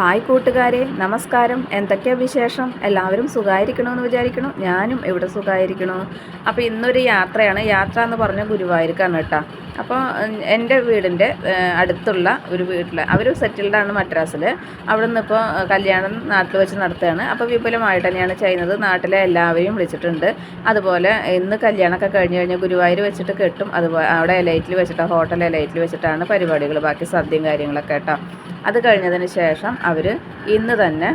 Hi കൂട്ടുകാരെ നമസ്കാരം. എന്തൊക്കെയാ വിശേഷം? എല്ലാവരും സുഖമായിരിക്കണമെന്ന് വിചാരിക്കണം. ഞാനും ഇവിടെ സുഖമായിരിക്കണു അപ്പോൾ ഇന്നൊരു യാത്രയാണ്. യാത്ര എന്ന് പറഞ്ഞ ഗുരുവായൂർക്കാണ് കേട്ടോ. അപ്പോൾ എന്റെ വീടിന്റെ അടുത്തുള്ള ഒരു വീട്ടിൽ അവർ സെറ്റിൽഡാണ് മദ്രാസിൽ അവിടെ നിന്ന് ഇപ്പോൾ കല്യാണം നാട്ടിൽ വെച്ച് നടത്തുകയാണ്. അപ്പോൾ വിപുലമായിട്ട് തന്നെയാണ് ചെയ്യുന്നത്. നാട്ടിലെ എല്ലാവരെയും വിളിച്ചിട്ടുണ്ട്. അതുപോലെ ഇന്ന് കല്യാണമൊക്കെ കഴിഞ്ഞ് കഴിഞ്ഞാൽ ഗുരുവായൂർ വെച്ചിട്ട് കെട്ടും. അതുപോലെ അവിടെ എലൈറ്റിൽ വെച്ചിട്ട് ഹോട്ടൽ എലൈറ്റിൽ വെച്ചിട്ടാണ് പരിപാടികൾ ബാക്കി സദ്യയും കാര്യങ്ങളൊക്കെ കേട്ടോ. അത് കഴിഞ്ഞതിന് ശേഷം അവർ ഇന്ന് തന്നെ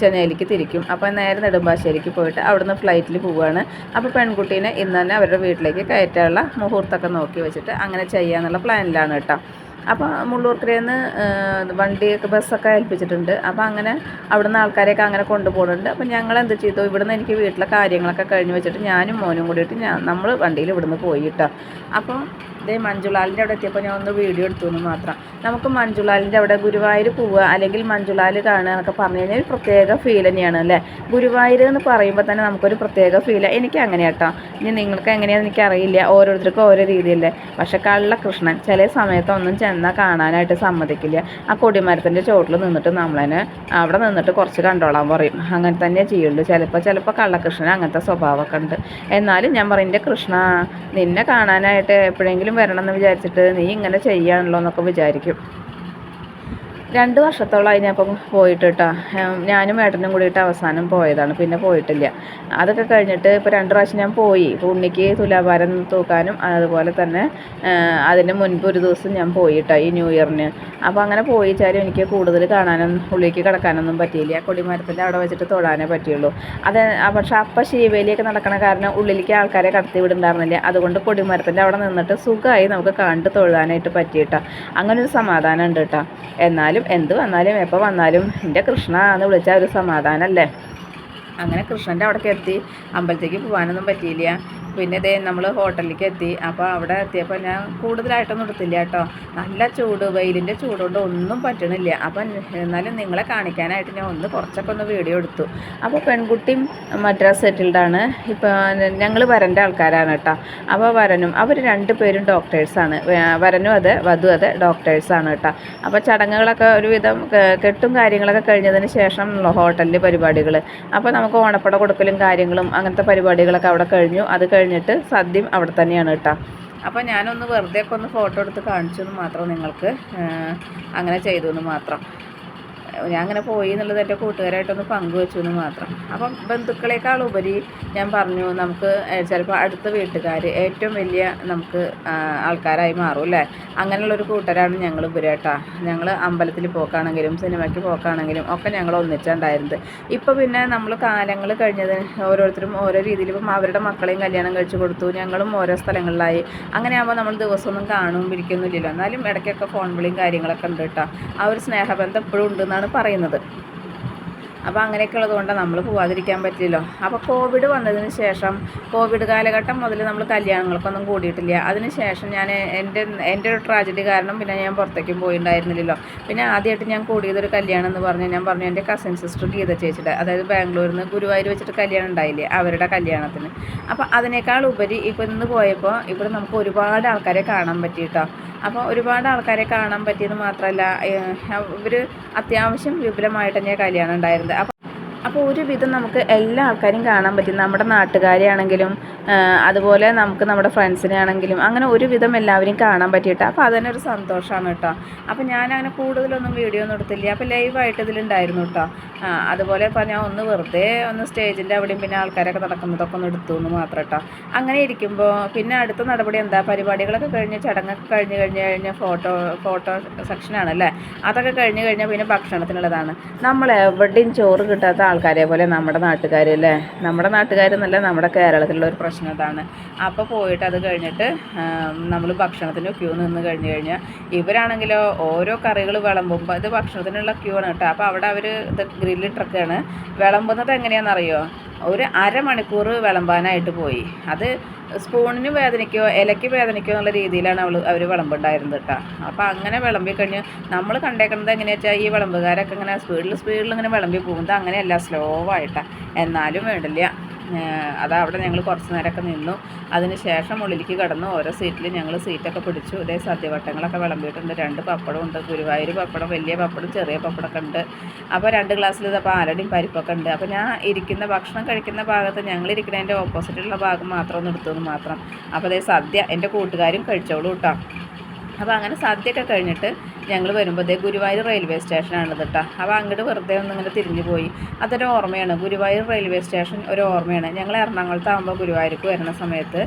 ചെന്നൈയിലേക്ക് തിരിക്കും. അപ്പോൾ നേരെ നെടുമ്പാശ്ശേരിക്ക് പോയിട്ട് അവിടുന്ന് ഫ്ലൈറ്റിൽ പോവുകയാണ് അപ്പോൾ പെൺകുട്ടീനെ ഇന്ന് തന്നെ അവരുടെ വീട്ടിലേക്ക് കയറ്റാനുള്ള മുഹൂർത്തമൊക്കെ നോക്കി വെച്ചിട്ട് അങ്ങനെ ചെയ്യാന്നുള്ള പ്ലാനിലാണ് കേട്ടോ. അപ്പോൾ മുള്ളൂർക്കരയിൽ നിന്ന് വണ്ടിയൊക്കെ ബസ്സൊക്കെ ഏൽപ്പിച്ചിട്ടുണ്ട്. അപ്പോൾ അങ്ങനെ അവിടുന്ന് ആൾക്കാരെയൊക്കെ അങ്ങനെ കൊണ്ടുപോകുന്നുണ്ട് അപ്പോൾ ഞങ്ങൾ എന്ത് ചെയ്തു? ഇവിടുന്ന് എനിക്ക് വീട്ടിലെ കാര്യങ്ങളൊക്കെ കഴിഞ്ഞ് വെച്ചിട്ട് ഞാനും മോനും കൂടിയിട്ട് ഞാൻ നമ്മൾ വണ്ടിയിൽ ഇവിടുന്ന് പോയി കേട്ടോ. അപ്പോൾ ഇതേ മഞ്ജുളാലിന്റെ അവിടെ എത്തിയപ്പോൾ ഞാൻ ഒന്ന് വീഡിയോ എടുത്തു എന്ന് മാത്രം. നമുക്ക് മഞ്ജുളാലിന്റെ അവിടെ ഗുരുവായൂർ പോവുക അല്ലെങ്കിൽ മഞ്ജുളാൽ കാണുക എന്നൊക്കെ പറഞ്ഞു കഴിഞ്ഞാൽ ഒരു പ്രത്യേക ഫീൽ തന്നെയാണ് അല്ലേ? ഗുരുവായൂർ എന്ന് പറയുമ്പോൾ തന്നെ നമുക്കൊരു പ്രത്യേക ഫീൽ എനിക്ക് അങ്ങനെ കേട്ടോ ഇനി നിങ്ങൾക്ക് എങ്ങനെയാണെന്ന് എനിക്കറിയില്ല. ഓരോരുത്തർക്കും ഓരോ രീതിയല്ലേ. പക്ഷേ കള്ളകൃഷ്ണൻ ചില സമയത്തൊന്നും ചെന്നാൽ കാണാനായിട്ട് സമ്മതിക്കില്ല. ആ കൊടിമരത്തിന്റെ ചോട്ടിൽ നിന്നിട്ട് നമ്മളതിനെ അവിടെ നിന്നിട്ട് കുറച്ച് കണ്ടോളാൻ പറയും. അങ്ങനെ തന്നെ ചെയ്യുള്ളൂ. ചിലപ്പോൾ ചിലപ്പോൾ കള്ളകൃഷ്ണൻ അങ്ങനത്തെ സ്വഭാവമൊക്കെ ഉണ്ട്. എന്നാലും ഞാൻ പറയും എന്റെ കൃഷ്ണ നിന്നെ കാണാനായിട്ട് എപ്പോഴെങ്കിലും വരണം എന്ന് വിചാരിച്ചിട്ട് നീ ഇങ്ങനെ ചെയ്യാണല്ലോ എന്നൊക്കെ വിചാരിക്കും. രണ്ട് വർഷത്തോളം ഞാൻ അപ്പം പോയിട്ട് കേട്ടോ ഞാനും ഏട്ടനും കൂടിയിട്ട് അവസാനം പോയതാണ്. പിന്നെ പോയിട്ടില്ല. അതൊക്കെ കഴിഞ്ഞിട്ട് ഇപ്പോൾ രണ്ട് പ്രാവശ്യം ഞാൻ പോയി. ഇപ്പോൾ ഉണ്ണിക്ക് തുലാഭാരം തൂക്കാനും അതുപോലെ തന്നെ അതിന് മുൻപ് ഒരു ദിവസം ഞാൻ പോയി കേട്ടോ ഈ ന്യൂ ഇയറിന്. അപ്പോൾ അങ്ങനെ പോയി വെച്ചാലും എനിക്ക് കൂടുതൽ കാണാനും ഉള്ളിലേക്ക് കിടക്കാനൊന്നും പറ്റിയില്ല. കൊടിമരത്തിന്റെ അവിടെ വെച്ചിട്ട് തൊടാനേ പറ്റിയുള്ളൂ. അത് പക്ഷേ അപ്പം ശീവേലിയൊക്കെ നടക്കണ കാരണം ഉള്ളിലേക്ക് ആൾക്കാരെ കടത്തി വിടുന്നുണ്ടായിരുന്നില്ല അതുകൊണ്ട് കൊടിമരത്തിന്റെ അവിടെ നിന്നിട്ട് സുഖമായി നമുക്ക് കണ്ട് തൊഴാനായിട്ട് പറ്റിയിട്ടാ. അങ്ങനെ ഒരു സമാധാനം ഉണ്ട് കേട്ടോ. എന്നാലും എന്ത് വന്നാലും എപ്പോൾ വന്നാലും എന്റെ കൃഷ്ണ എന്ന് വിളിച്ചാൽ ഒരു സമാധാനമല്ലേ അങ്ങനെ കൃഷ്ണന്റെ അവിടേക്ക് എത്തി. അമ്പലത്തേക്ക് പോകാനൊന്നും പറ്റിയില്ല. പിന്നെ ഇതേ നമ്മൾ ഹോട്ടലിലേക്ക് എത്തി. അപ്പോൾ അവിടെ എത്തിയപ്പോൾ ഞാൻ കൂടുതലായിട്ടൊന്നും എടുത്തില്ല കേട്ടോ. നല്ല ചൂട് വെയിലിന്റെ ചൂട് കൊണ്ട് ഒന്നും പറ്റണില്ല. അപ്പം എന്നാലും നിങ്ങളെ കാണിക്കാനായിട്ട് ഞാൻ ഒന്ന് കുറച്ചൊക്കെ ഒന്ന് വീഡിയോ എടുത്തു. അപ്പോൾ പെൺകുട്ടിയും മദ്രാസ് സെറ്റിൽഡാണ്. ഇപ്പോൾ ഞങ്ങൾ വരന്റെ ആൾക്കാരാണ് കേട്ടോ. അപ്പോൾ വരനും അവർ രണ്ട് പേരും ഡോക്ടേഴ്സാണ്. വരനും അതെ വധു അതെ ഡോക്ടേഴ്സാണ് കേട്ടോ. അപ്പോൾ ചടങ്ങുകളൊക്കെ ഒരുവിധം കെട്ടും കാര്യങ്ങളൊക്കെ കഴിഞ്ഞതിന് ശേഷം ഹോട്ടലിൽ പരിപാടികൾ. അപ്പോൾ നമുക്ക് ഓണപ്പട കൊടുക്കലും കാര്യങ്ങളും അങ്ങനത്തെ പരിപാടികളൊക്കെ അവിടെ കഴിഞ്ഞു. അത് കഴിഞ്ഞിട്ട് സദ്യയും അവിടെ തന്നെയാണ് കേട്ടോ. അപ്പോൾ ഞാനൊന്ന് വെറുതെ ഒക്കെ ഒന്ന് ഫോട്ടോ എടുത്ത് കാണിച്ചു എന്ന് മാത്രം നിങ്ങൾക്ക് അങ്ങനെ ചെയ്തു എന്ന് മാത്രം. ഞാൻ അങ്ങനെ പോയി എന്നുള്ളത് എന്റെ കൂട്ടുകാരായിട്ടൊന്ന് പങ്കുവെച്ചു എന്ന് മാത്രം. അപ്പം ബന്ധുക്കളെക്കാൾ ഉപരി ഞാൻ പറഞ്ഞു നമുക്ക് ചിലപ്പോൾ അടുത്ത വീട്ടുകാർ ഏറ്റവും വലിയ നമുക്ക് ആൾക്കാരായി മാറും അല്ലേ? അങ്ങനെയുള്ളൊരു കൂട്ടരാണ് ഞങ്ങൾ ഇവരേട്ടാ ഞങ്ങൾ അമ്പലത്തിൽ പോക്കാണെങ്കിലും സിനിമയ്ക്ക് പോക്കാണെങ്കിലും ഒക്കെ ഞങ്ങൾ ഒന്നിച്ചുണ്ടായിരുന്നത്. ഇപ്പോൾ പിന്നെ നമ്മൾ കാലങ്ങൾ കഴിഞ്ഞത് ഓരോരുത്തരും ഓരോ രീതിയിൽ ഇപ്പം അവരുടെ മക്കളെയും കല്യാണം കഴിച്ചു കൊടുത്തു ഞങ്ങളും ഓരോ സ്ഥലങ്ങളിലായി. അങ്ങനെ ആകുമ്പോൾ നമ്മൾ ദിവസമൊന്നും കാണും ഇരിക്കുന്നില്ലല്ലോ എന്നാലും ഇടയ്ക്കൊക്കെ ഫോൺ വിളിയും കാര്യങ്ങളൊക്കെ ഉണ്ട് കേട്ടോ. ആ ഒരു സ്നേഹബന്ധം എപ്പോഴും ഉണ്ടെന്നാണ് പറയുന്നത്. അപ്പോൾ അങ്ങനെയൊക്കെ ഉള്ളതുകൊണ്ട് നമ്മൾ പോവാതിരിക്കാൻ പറ്റില്ലല്ലോ. അപ്പോൾ കോവിഡ് വന്നതിന് ശേഷം കോവിഡ് കാലഘട്ടം മുതൽ നമ്മൾ കല്യാണങ്ങൾക്കൊന്നും കൂടിയിട്ടില്ല. അതിന് ശേഷം ഞാൻ എന്റെ എന്റെ ഒരു ട്രാജഡി കാരണം പിന്നെ ഞാൻ പുറത്തേക്കും പോയിണ്ടായിരുന്നില്ലല്ലോ. പിന്നെ ആദ്യമായിട്ട് ഞാൻ കൂടിയതൊരു കല്യാണം എന്ന് പറഞ്ഞാൽ ഞാൻ പറഞ്ഞു എന്റെ കസിൻ സിസ്റ്റർ ഗീത ചേച്ചിയുടെ അതായത് ബാംഗ്ലൂരിൽ നിന്ന് ഗുരുവായൂർ വെച്ചിട്ട് കല്യാണം ഉണ്ടായില്ലേ അവരുടെ കല്യാണത്തിന്. അപ്പോൾ അതിനേക്കാൾ ഉപരി ഇപ്പോൾ ഇന്ന് പോയപ്പോൾ ഇവിടെ നമുക്ക് ഒരുപാട് ആൾക്കാരെ കാണാൻ പറ്റിയിട്ടോ അപ്പോൾ ഒരുപാട് ആൾക്കാരെ കാണാൻ പറ്റിയത് മാത്രമല്ല ഇവർ അത്യാവശ്യം വിപുലമായിട്ട് തന്നെയാണ് കല്യാണം ഉണ്ടായിരുന്നത്. അപ്പോൾ ഒരുവിധം നമുക്ക് എല്ലാ ആൾക്കാരും കാണാൻ പറ്റും. നമ്മുടെ നാട്ടുകാരെയാണെങ്കിലും അതുപോലെ നമുക്ക് നമ്മുടെ ഫ്രണ്ട്സിനെ ആണെങ്കിലും അങ്ങനെ ഒരുവിധം എല്ലാവരും കാണാൻ പറ്റിയിട്ട്. അപ്പോൾ അതന്നെ ഒരു സന്തോഷമാണ് കേട്ടോ. അപ്പോൾ ഞാൻ അങ്ങനെ കൂടുതലൊന്നും വീഡിയോ ഒന്നും എടുത്തില്ല. അപ്പോൾ ലൈവായിട്ട് ഇതിലുണ്ടായിരുന്നു കേട്ടോ. അതുപോലെ ഇപ്പോൾ ഞാൻ ഒന്ന് വെറുതെ ഒന്ന് സ്റ്റേജിന്റെ അവിടെയും പിന്നെ ആൾക്കാരൊക്കെ നടക്കുന്നതൊക്കെ ഒന്ന് എടുത്തു എന്ന് മാത്രം കേട്ടോ. അങ്ങനെ ഇരിക്കുമ്പോൾ പിന്നെ അടുത്ത നടപടി എന്താ? പരിപാടികളൊക്കെ കഴിഞ്ഞ് ചടങ്ങൊക്കെ കഴിഞ്ഞ് കഴിഞ്ഞ് കഴിഞ്ഞാൽ ഫോട്ടോ ഫോട്ടോ സെക്ഷനാണ് അല്ലേ അതൊക്കെ കഴിഞ്ഞ് കഴിഞ്ഞാൽ പിന്നെ ഭക്ഷണത്തിനുള്ളതാണ്. നമ്മൾ എവിടെയും ചോറ് കിട്ടാത്ത ആൾക്കാരെ പോലെ നമ്മുടെ നാട്ടുകാർ അല്ലേ? നമ്മുടെ നാട്ടുകാരെന്നല്ല നമ്മുടെ കേരളത്തിലുള്ള ഒരു പ്രശ്നം അതാണ്. അപ്പോൾ പോയിട്ട് അത് കഴിഞ്ഞിട്ട് നമ്മൾ ഭക്ഷണത്തിന് ക്യൂ നിന്ന് കഴിഞ്ഞ് കഴിഞ്ഞാൽ ഇവരാണെങ്കിലോ ഓരോ കറികൾ വിളമ്പുമ്പോൾ ഇത് ഭക്ഷണത്തിനുള്ള ക്യൂ ആണ് കേട്ടോ. അപ്പോൾ അവിടെ അവർ ഇത് ഗ്രില്ലിട്ടൊക്കെയാണ് വിളമ്പുന്നത് എങ്ങനെയാണെന്നറിയോ? ഒരു അരമണിക്കൂർ വിളമ്പാനായിട്ട് പോയി. അത് സ്പൂണിന് വേദനിക്കോ ഇലയ്ക്ക് വേദനിക്കോ എന്നുള്ള രീതിയിലാണ് അവൾ അവർ വിളമ്പുണ്ടായിരുന്നത് കേട്ടോ. അപ്പോൾ അങ്ങനെ വിളമ്പി കഴിഞ്ഞ് നമ്മൾ കണ്ടേക്കുന്നത് എങ്ങനെയാ വെച്ചാൽ ഈ വിളമ്പുകാരൊക്കെ ഇങ്ങനെ സ്പീഡിൽ സ്പീഡിൽ ഇങ്ങനെ വിളമ്പി പോകുന്നത് അങ്ങനെയല്ല സ്ലോ ആയിട്ടാണ് എന്നാലും വേണ്ടില്ല. അത് അവിടെ ഞങ്ങൾ കുറച്ച് നേരമൊക്കെ നിന്നു. അതിന് ശേഷം ഉള്ളിലേക്ക് കടന്നു ഓരോ സീറ്റിൽ ഞങ്ങൾ സീറ്റൊക്കെ പിടിച്ചു. ഇതേ സദ്യവട്ടങ്ങളൊക്കെ വിളമ്പിയിട്ടുണ്ട്. രണ്ട് പപ്പടം ഉണ്ട്. ഗുരുവായൂർ പപ്പടം വലിയ പപ്പടം ചെറിയ പപ്പടമൊക്കെ ഉണ്ട്. അപ്പോൾ രണ്ട് ഗ്ലാസ്സിൽ ഇതപ്പോൾ ആലടിയും പരിപ്പൊക്കെ ഉണ്ട്. അപ്പോൾ ഞാൻ ഇരിക്കുന്ന ഭക്ഷണം കഴിക്കുന്ന ഭാഗത്ത് ഞങ്ങൾ ഇരിക്കുന്നതിന്റെ ഓപ്പോസിറ്റുള്ള ഭാഗം മാത്രം ഒന്ന് എടുത്തു മാത്രം. അപ്പോൾ അതേ സദ്യ എന്റെ കൂട്ടുകാരും കഴിച്ചോളൂ കേട്ടോ. അപ്പോൾ അങ്ങനെ സദ്യയൊക്കെ കഴിഞ്ഞിട്ട് ഞങ്ങൾ വരുമ്പോഴത്തേക്ക് ഗുരുവായൂർ റെയിൽവേ സ്റ്റേഷനാണ് കേട്ടോ അപ്പോൾ അങ്ങോട്ട് വെറുതെ ഒന്ന് ഇങ്ങനെ തിരിഞ്ഞു പോയി. അതൊരു ഓർമ്മയാണ്. ഗുരുവായൂർ റെയിൽവേ സ്റ്റേഷൻ ഒരു ഓർമ്മയാണ്. ഞങ്ങൾ എറണാകുളത്ത് എറണാകുളത്താകുമ്പോൾ ഗുരുവായൂർക്ക് വരുന്ന സമയത്ത്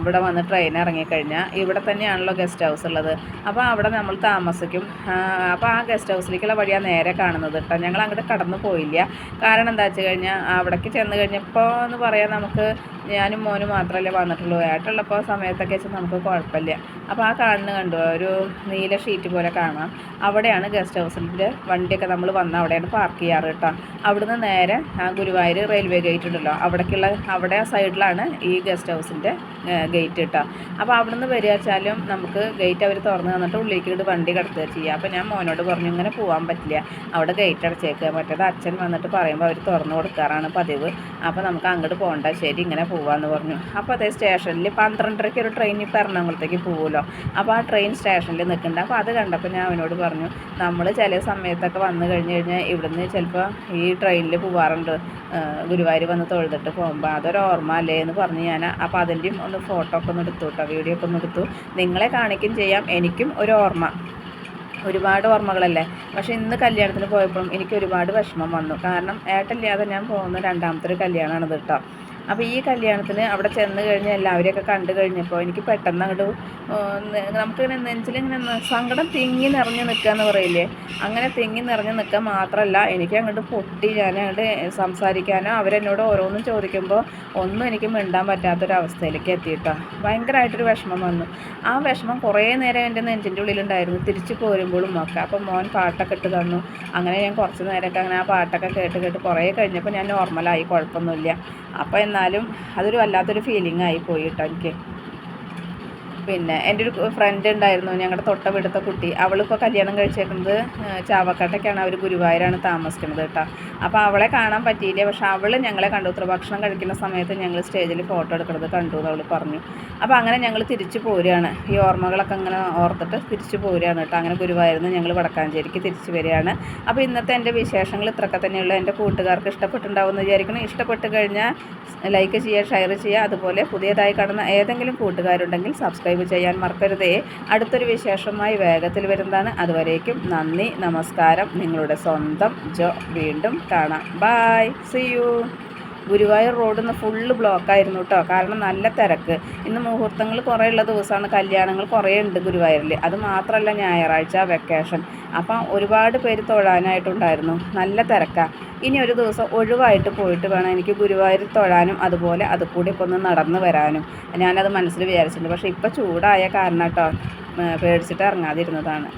ഇവിടെ വന്ന് ട്രെയിൻ ഇറങ്ങിക്കഴിഞ്ഞാൽ ഇവിടെ തന്നെയാണല്ലോ ഗസ്റ്റ് ഹൗസ് ഉള്ളത്. അപ്പോൾ അവിടെ നമ്മൾ താമസിക്കും. അപ്പോൾ ആ ഗസ്റ്റ് ഹൗസിലേക്കുള്ള വഴിയാണ് നേരെ കാണുന്നത് കേട്ടോ ഞങ്ങൾ അങ്ങോട്ട് കടന്നു പോയില്ല. കാരണം എന്താ വെച്ച് കഴിഞ്ഞാൽ അവിടേക്ക് ചെന്ന് കഴിഞ്ഞപ്പോൾ എന്ന് പറയാൻ നമുക്ക് ഞാനും മോനും മാത്രമല്ലേ വന്നിട്ടുള്ളൂ. ഏട്ടുള്ളപ്പോൾ സമയത്തൊക്കെ വെച്ചാൽ നമുക്ക് കുഴപ്പമില്ല. അപ്പോൾ ആ കാണുന്ന കണ്ടു ഒരു നീല ഷീറ്റ് പോലെ കാണാം അവിടെയാണ് ഗസ്റ്റ് ഹൗസിന്റെ വണ്ടിയൊക്കെ നമ്മൾ വന്ന് അവിടെയാണ് പാർക്ക് ചെയ്യാറ് കേട്ടോ. അവിടുന്ന് നേരെ ആ ഗുരുവായൂർ റെയിൽവേ ഗേറ്റ് ഉണ്ടല്ലോ. അവിടേക്കുള്ള അവിടെ സൈഡിലാണ് ഈ ഗസ്റ്റ് ഹൗസിന്റെ ഗേറ്റ് കേട്ടോ. അപ്പോൾ അവിടുന്ന് വരിക വെച്ചാലും നമുക്ക് ഗേറ്റ് അവർ തുറന്ന് തന്നിട്ട് ഉള്ളിലേക്ക് ഇട്ട് വണ്ടി കിടത്തുക ചെയ്യുക അപ്പോൾ ഞാൻ മോനോട് പറഞ്ഞു ഇങ്ങനെ പോകാൻ പറ്റില്ല. അവിടെ ഗേറ്റ് അടച്ചേക്കുക മറ്റേത് അച്ഛൻ വന്നിട്ട് പറയുമ്പോൾ അവർ തുറന്നു കൊടുക്കാറാണ് പതിവ്. അപ്പോൾ നമുക്ക് അങ്ങോട്ട് പോകണ്ട ശരി ഇങ്ങനെ പോവാന്ന് പറഞ്ഞു. അപ്പോൾ അതേ സ്റ്റേഷനിൽ പന്ത്രണ്ടരയ്ക്ക് ഒരു ട്രെയിൻ ഇപ്പോൾ എറണാകുളത്തേക്ക് പോകുമല്ലോ അപ്പോൾ ആ ട്രെയിൻ സ്റ്റേഷനിൽ നിൽക്കുന്നുണ്ട് അപ്പോൾ അത് കണ്ടപ്പോൾ ഞാൻ അവനോട് പറഞ്ഞു നമ്മൾ ചില സമയത്തൊക്കെ വന്നു കഴിഞ്ഞ് കഴിഞ്ഞാൽ ഇവിടുന്ന് ചിലപ്പോൾ ഈ ട്രെയിനിൽ പോകാറുണ്ട് ഗുരുവായൂർ വന്ന് തൊഴുതിട്ട് പോകുമ്പോൾ അതൊരു ഓർമ്മ അല്ലേ? എന്ന് പറഞ്ഞ് ഞാൻ അപ്പോൾ അതിന്റെയും ഒന്ന് ഫോട്ടോ ഒക്കെ ഒന്ന് എടുത്തു കേട്ടോ വീഡിയോ ഒക്കെ ഒന്ന് എടുത്തു. നിങ്ങളെ കാണിക്കും ചെയ്യാം. എനിക്കും ഒരു ഓർമ്മ. ഒരുപാട് ഓർമ്മകളല്ലേ? പക്ഷേ ഇന്ന് കല്യാണത്തിന് പോയപ്പോഴും എനിക്ക് ഒരുപാട് വിഷമം വന്നു. കാരണം ഏട്ടല്ലാതെ ഞാൻ പോകുന്ന രണ്ടാമത്തെ ഒരു കല്യാണമാണിത് കേട്ടോ അപ്പോൾ ഈ കല്യാണത്തിന് അവിടെ ചെന്ന് കഴിഞ്ഞ് എല്ലാവരെയൊക്കെ കണ്ടു കഴിഞ്ഞപ്പോൾ എനിക്ക് പെട്ടെന്ന് അങ്ങോട്ട് നമുക്കിങ്ങനെ നെഞ്ചിലിങ്ങനെ സങ്കടം തിങ്ങി നിറഞ്ഞ് നിൽക്കുക എന്ന് പറയില്ലേ? അങ്ങനെ തിങ്ങി നിറഞ്ഞ് നിൽക്കുക മാത്രമല്ല എനിക്ക് അങ്ങോട്ട് പൊട്ടി ഞാൻ അങ്ങോട്ട് സംസാരിക്കാനോ അവരെന്നോട് ഓരോന്നും ചോദിക്കുമ്പോൾ ഒന്നും എനിക്ക് മിണ്ടാൻ പറ്റാത്തൊരവസ്ഥയിലേക്ക് എത്തിയിട്ടോ. ഭയങ്കരമായിട്ടൊരു വിഷമം വന്നു. ആ വിഷമം കുറേ നേരം എന്റെ നെഞ്ചിന്റെ ഉള്ളിലുണ്ടായിരുന്നു. തിരിച്ചു പോരുമ്പോഴും ഒക്കെ. അപ്പോൾ മോൻ പാട്ടൊക്കെ ഇട്ട് തന്നു. അങ്ങനെ ഞാൻ കുറച്ച് നേരമൊക്കെ അങ്ങനെ ആ പാട്ടൊക്കെ കേട്ട് കേട്ട് കുറേ കഴിഞ്ഞപ്പോൾ ഞാൻ നോർമലായി കുഴപ്പമൊന്നുമില്ല. അപ്പോൾ എന്നാലും അതൊരു വല്ലാത്തൊരു ഫീലിംഗ് ആയി പോയിട്ടോ എനിക്ക്. പിന്നെ എന്റെ ഒരു ഫ്രണ്ട് ഉണ്ടായിരുന്നു ഞങ്ങളുടെ തൊട്ടവിടുത്തെ കുട്ടി. അവളിപ്പോൾ കല്യാണം കഴിച്ചേക്കുന്നത് ചാവക്കാട്ടൊക്കെയാണ് അവർ ഗുരുവായൂരാണ് താമസിക്കുന്നത് കേട്ടോ. അപ്പോൾ അവളെ കാണാൻ പറ്റിയില്ല. പക്ഷെ അവൾ ഞങ്ങളെ കണ്ടു. ഭക്ഷണം കഴിക്കുന്ന സമയത്ത് ഞങ്ങൾ സ്റ്റേജിൽ ഫോട്ടോ എടുക്കുന്നത് കണ്ടു എന്ന് അവൾ പറഞ്ഞു. അപ്പോൾ അങ്ങനെ ഞങ്ങൾ തിരിച്ചു പോരുകയാണ് ഈ ഓർമ്മകളൊക്കെ അങ്ങനെ ഓർത്തിട്ട് തിരിച്ചു പോരുകയാണ് കേട്ടോ. അങ്ങനെ ഗുരുവായൂരിൽ ഞങ്ങൾ വടക്കാഞ്ചേരിക്ക് തിരിച്ചു വരികയാണ്. അപ്പോൾ ഇന്നത്തെ എന്റെ വിശേഷങ്ങൾ ഇത്രയൊക്കെ തന്നെയുള്ള. എന്റെ കൂട്ടുകാർക്ക് ഇഷ്ടപ്പെട്ടുണ്ടാവുമെന്ന് വിചാരിക്കണം ഇഷ്ടപ്പെട്ട് കഴിഞ്ഞാൽ ലൈക്ക് ചെയ്യുക ഷെയർ ചെയ്യുക. അതുപോലെ പുതിയതായി കാണുന്ന ഏതെങ്കിലും കൂട്ടുകാരുണ്ടെങ്കിൽ സബ്സ്ക്രൈബ് ചെയ്യാൻ മറക്കരുതേ. അടുത്തൊരു വിശേഷമായി വേഗത്തിൽ വരുന്നതാണ്. അതുവരേക്കും നന്ദി നമസ്കാരം. നിങ്ങളുടെ സ്വന്തം ജോ. വീണ്ടും കാണാം. ബായ് സി യു ഗുരുവായൂർ റോഡിൽ നിന്ന് ഫുള്ള് ബ്ലോക്കായിരുന്നു കേട്ടോ കാരണം നല്ല തിരക്ക്. ഇന്ന് മുഹൂർത്തങ്ങൾ കുറേ ഉള്ള ദിവസമാണ്. കല്യാണങ്ങൾ കുറേ ഉണ്ട് ഗുരുവായൂരിൽ അത് മാത്രമല്ല ഞായറാഴ്ച വെക്കേഷൻ അപ്പം ഒരുപാട് പേര് തൊഴാനായിട്ടുണ്ടായിരുന്നു. നല്ല തിരക്കാണ് ഇനി ഒരു ദിവസം ഒഴിവായിട്ട് പോയിട്ട് വേണം എനിക്ക് ഗുരുവായൂർ തൊഴാനും അതുപോലെ അത് കൂടി ഇപ്പോൾ ഒന്ന് നടന്നു വരാനും. ഞാനത് മനസ്സിൽ വിചാരിച്ചിട്ടുണ്ട്. പക്ഷേ ഇപ്പോൾ ചൂടായ കാരണം കേട്ടോ പേടിച്ചിട്ട് ഇറങ്ങാതിരുന്നതാണ്.